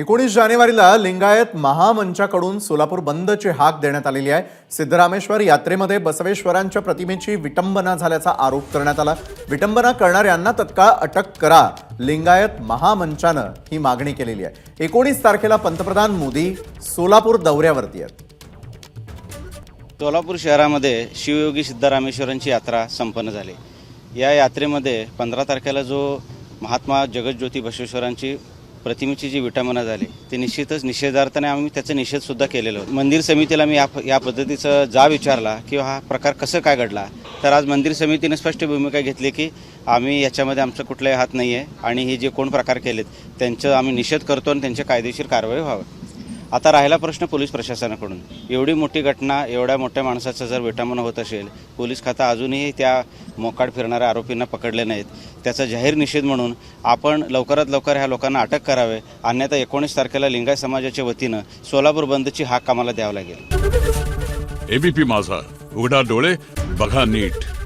एकोणीस जानेवारीला लिंगायत महामंचाकडून सोलापूर बंदची हाक देण्यात आलेली आहे. सिद्धरामेश्वर यात्रेमध्ये बसवेश्वरांच्या प्रतिमेची विटंबना झाल्याचा आरोप करण्यात आला. विटंबना करणाऱ्यांना तत्काळ अटक करा. लिंगायत महामंचानं ही मागणी केलेली आहे. एकोणीस तारखेला पंतप्रधान मोदी सोलापूर दौऱ्यावरती आहेत. सोलापूर शहरामध्ये शिवयोगी सिद्धरामेश्वरांची यात्रा संपन्न झाली. या यात्रेमध्ये पंधरा तारखेला जो महात्मा जगज्योती बसवेश्वरांची प्रतिमेची जी विटामना झाली ते निश्चितच निषेधार्थाने आम्ही त्याचा निषेधसुद्धा केलेला होता. मंदिर समितीला मी या या पद्धतीचं जा विचारला की हा प्रकार कसं काय घडला? तर आज मंदिर समितीने स्पष्ट भूमिका घेतली की आम्ही याच्यामध्ये आमचा कुठलाही हात नाही आहे आणि हे जे कोण प्रकार केलेत त्यांचं आम्ही निषेध करतो आणि त्यांच्या कायदेशीर कारवाई व्हावी. आता राहिला प्रश्न पोलीस प्रशासनाकडून. एवढी मोठी घटना एवढ्या मोठ्या माणसाचं जर विटामन होत असेल पोलीस खाता अजूनही त्या मोकाट फिरणाऱ्या आरोपींना पकडले नाहीत. त्याचा जाहीर निषेध म्हणून आपण लवकरात लवकर ह्या लोकांना अटक करावे. अन्यथा एकोणीस तारखेला लिंगायत समाजाच्या वतीनं सोलापूर बंदची हाक आम्हाला द्यावा लागेल. एबीपी माझा. उघडा डोळे बघा नीट.